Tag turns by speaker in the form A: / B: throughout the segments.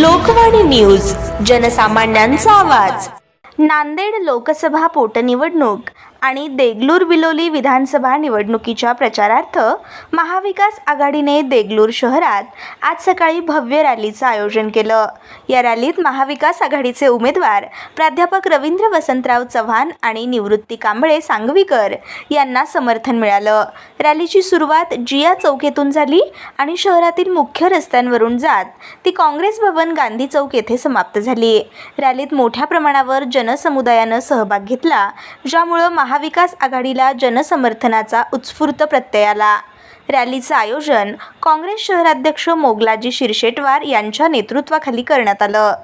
A: Lokvani news जनसामान्यांचा आवाज. नांदेड लोकसभा पोटनिवडणूक. आणि देगलूर बिलोली विधानसभा निवडणुकीच्या प्रचारार्थ महाविकास आघाडीने देगलूर शहरात आज सकाळी भव्य रॅलीचं आयोजन केलं. या रॅलीत महाविकास आघाडीचे उमेदवार प्राध्यापक रवींद्र वसंतराव चव्हाण आणि निवृत्ती कांबळे सांगवीकर यांना समर्थन मिळालं. रॅलीची सुरुवात जिया चौकेतून झाली आणि शहरातील मुख्य रस्त्यांवरून जात ती काँग्रेस भवन गांधी चौक येथे समाप्त झाली. रॅलीत मोठ्या प्रमाणावर जनसमुदायानं सहभाग घेतला ज्यामुळं महाविकास आघाडीला जनसमर्थनाचा उत्स्फूर्त प्रत्यय आला रॅलीचं आयोजन काँग्रेस शहराध्यक्ष मोगलाजी शिरशेटवार यांच्या नेतृत्वाखाली करण्यात आलं.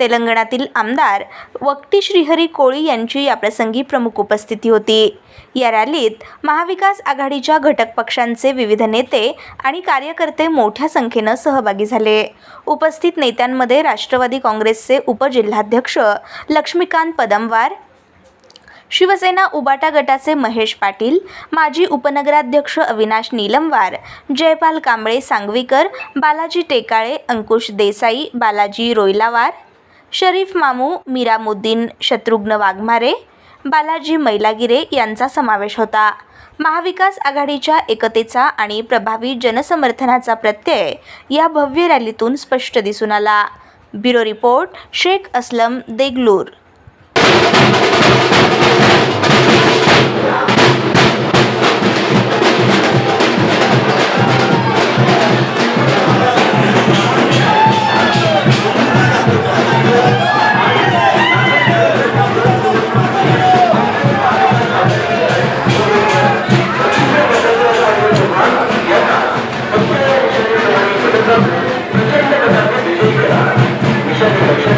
A: तेलंगणातील आमदार वक्टी श्रीहरी कोळी यांची याप्रसंगी प्रमुख उपस्थिती होती. या रॅलीत महाविकास आघाडीच्या घटक पक्षांचे विविध नेते आणि कार्यकर्ते मोठ्या संख्येनं सहभागी झाले. उपस्थित नेत्यांमध्ये राष्ट्रवादी काँग्रेसचे उपजिल्हाध्यक्ष लक्ष्मीकांत पदमवार शिवसेना उबाटा गटाचे महेश पाटील माजी उपनगराध्यक्ष अविनाश नीलमवार जयपाल कांबळे सांगवीकर बालाजी टेकाळे अंकुश देसाई बालाजी रोयलावार शरीफ मामू मिरामुद्दीन शत्रुघ्न वाघमारे बालाजी मैलागिरे यांचा समावेश होता. महाविकास आघाडीच्या एकतेचा आणि प्रभावी जनसमर्थनाचा प्रत्यय या भव्य रॅलीतून स्पष्ट दिसून आला. Bureau report Sheikh Aslam Deglur.